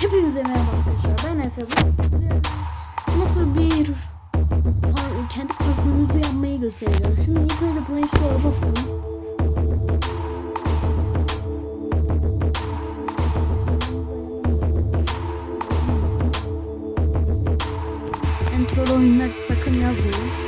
Hepinize merhaba arkadaşlar. Ben Efe. Nasıl bir kendi parkurumuzu yapmayı göstereceğim. Şimdi ilk önce Play Store'a basalım. Entrolu oyunlar sakın yazmayın.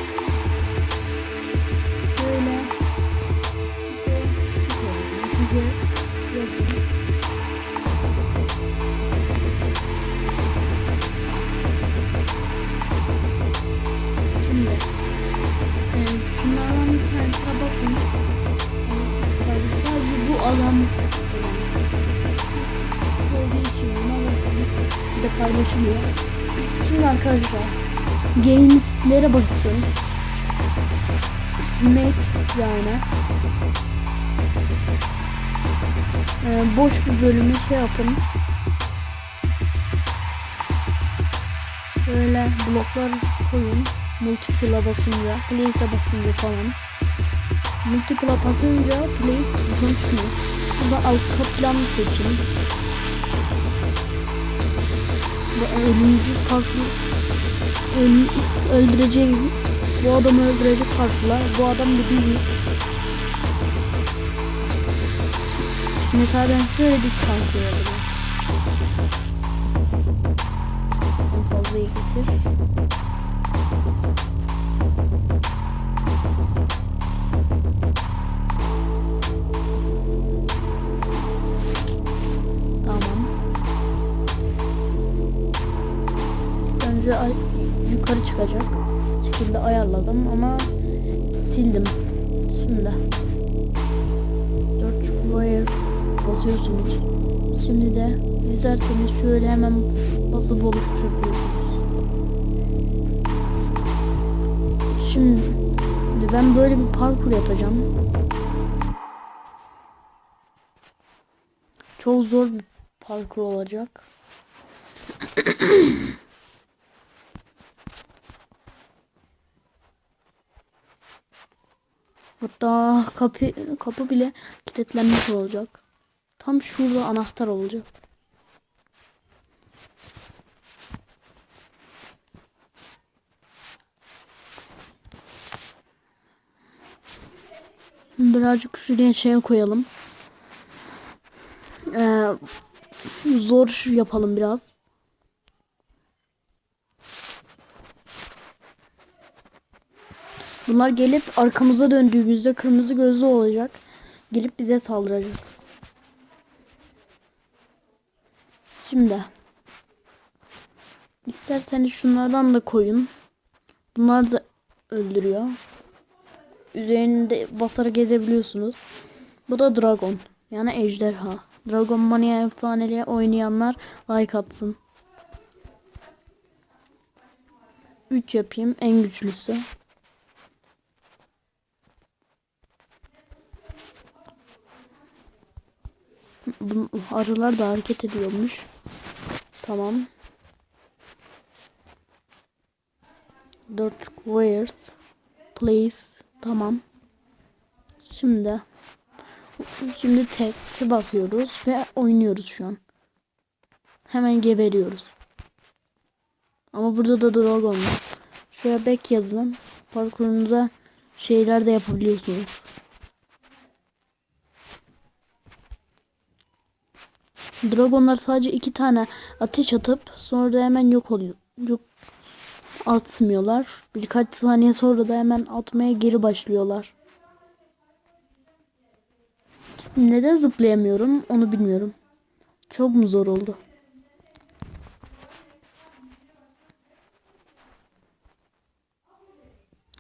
Şimdi e, şunlardan bir tanesine basın. Yani sadece bu alan olduğu için buna basın. Bir de paylaşılıyor. Şimdi arkadaşlar Games'lere bakın. Make yani. E, boş bir bölümü şey yapın. Böyle bloklar koyun. Multiple'a basınca, place'e basınca falan. Multiple'a basınca place buton çıkıyor. Burada arka planı seçin. Ve ölümcü farklı öl, öldüreceğim. Bu adamı öldürecek farklılar. Bu adam da bizim. Mesela ben şöyle bir fark Ay- yukarı çıkacak. Şekilde ayarladım ama sildim. Şimdi. 4 wires basıyorsunuz. Şimdi de isterseniz şöyle hemen basıp oluşturabiliyorsunuz. Şimdi ben böyle bir parkur yapacağım. Çok zor bir parkur olacak. Hatta kapı kapı bile kilitlenmiş olacak. Tam şurada anahtar olacak. Birazcık şuraya şey koyalım. Ee, zor yapalım biraz. Bunlar gelip arkamıza döndüğümüzde kırmızı gözlü olacak. Gelip bize saldıracak. Şimdi. İsterseniz şunlardan da koyun. Bunlar da öldürüyor. Üzerinde basarak gezebiliyorsunuz. Bu da dragon. Yani ejderha. Dragon Mania efsaneli oynayanlar like atsın. 3 yapayım en güçlüsü. Bu arılar da hareket ediyormuş. Tamam. 4 squares. Place. Tamam. Şimdi Şimdi test basıyoruz ve oynuyoruz şu an. Hemen geberiyoruz. Ama burada da dragon var. Şuraya back yazın. Parkurunuza şeyler de yapabiliyorsunuz. Dragonlar sadece iki tane ateş atıp sonra da hemen yok oluyor. Yok atmıyorlar. Birkaç saniye sonra da hemen atmaya geri başlıyorlar. Neden zıplayamıyorum onu bilmiyorum. Çok mu zor oldu?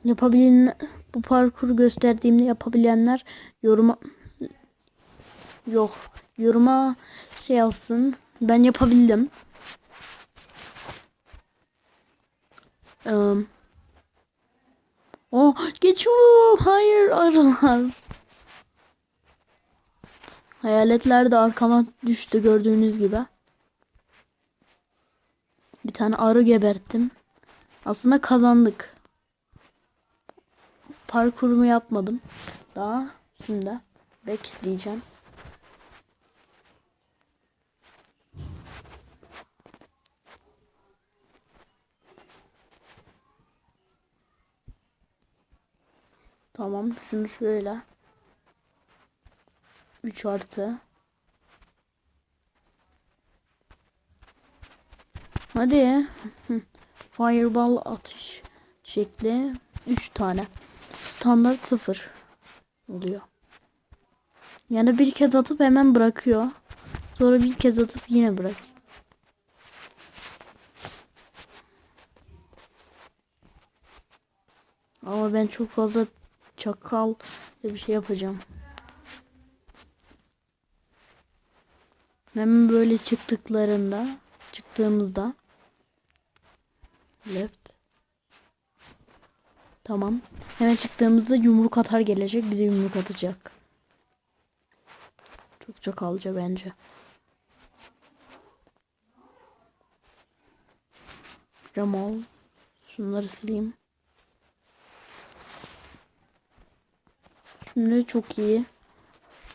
Yapabilen bu parkuru gösterdiğimde yapabilenler yoruma yok yoruma şey yazsın. Ben yapabildim. Um, oh geçiyorum. Hayır arılar. Hayaletler de arkama düştü gördüğünüz gibi. Bir tane arı geberttim. Aslında kazandık. Parkurumu yapmadım. Daha şimdi bekleyeceğim. Tamam şunu şöyle. 3 artı. Hadi. Fireball atış şekli 3 tane. Standart 0 oluyor. Yani bir kez atıp hemen bırakıyor. Sonra bir kez atıp yine bırak. Ama ben çok fazla çakal bir şey yapacağım. Hemen böyle çıktıklarında çıktığımızda left. Tamam. Hemen çıktığımızda yumruk atar gelecek bize yumruk atacak. Çok çakalca bence. Jamal şunları sileyim Şimdi çok iyi.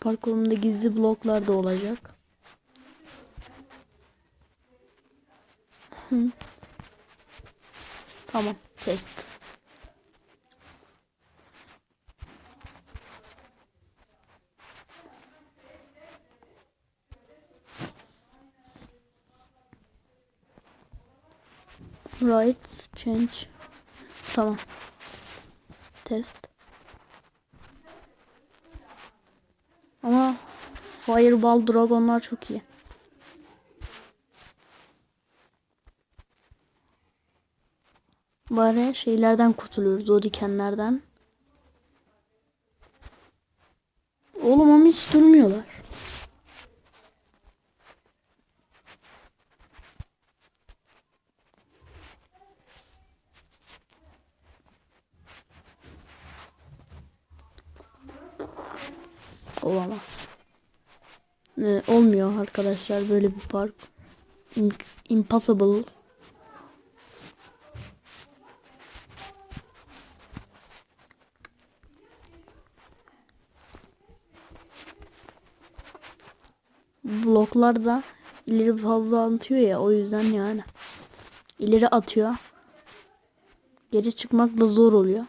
Parkurumda gizli bloklar da olacak. Tamam. Test. Right. Change. Tamam. Test. Ama Fireball Dragonlar çok iyi. Bari şeylerden kurtuluyoruz o dikenlerden. Oğlum ama hiç durmuyorlar. Olamaz. Ee, olmuyor arkadaşlar böyle bir park. Im- Impossible. Bloklar da ileri fazla atıyor ya o yüzden yani. İleri atıyor. Geri çıkmak da zor oluyor.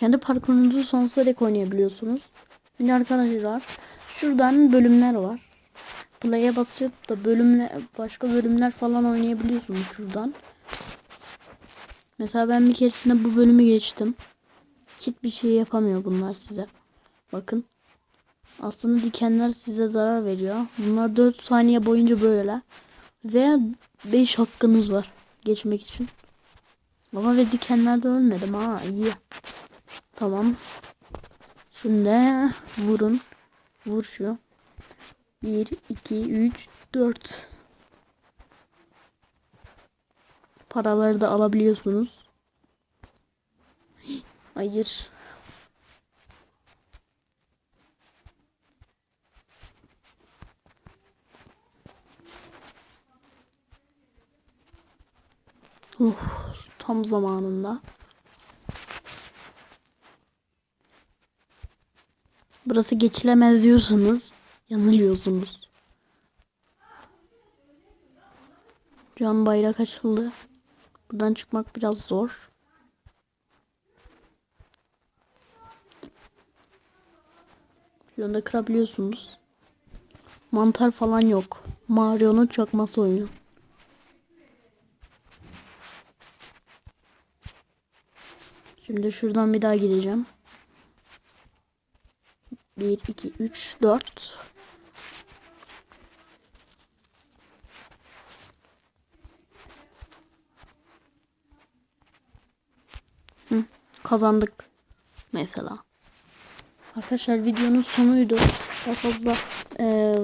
Kendi parkurunuzu sonsuza dek oynayabiliyorsunuz. Şimdi arkadaşlar şuradan bölümler var. Play'e basıp da bölümler başka bölümler falan oynayabiliyorsunuz şuradan. Mesela ben bir keresinde bu bölümü geçtim. Hiçbir şey yapamıyor bunlar size. Bakın. Aslında dikenler size zarar veriyor. Bunlar 4 saniye boyunca böyle. Ve 5 hakkınız var geçmek için. Ama ve dikenlerde ölmedim ha iyi. Tamam. Şimdi vurun. Vur şu. 1, 2, 3, 4. Paraları da alabiliyorsunuz. Hayır. Uh, tam zamanında. Burası geçilemez diyorsanız yanılıyorsunuz. Şu an bayrak açıldı. Buradan çıkmak biraz zor. Şu anda kırabiliyorsunuz. Mantar falan yok. Mario'nun çakması oyunu. Şimdi şuradan bir daha gideceğim. 1, 2, 3, 4. Hı, kazandık. Mesela. Arkadaşlar videonun sonuydu. Daha fazla e,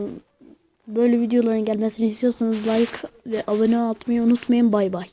böyle videoların gelmesini istiyorsanız like ve abone atmayı unutmayın. Bay bay.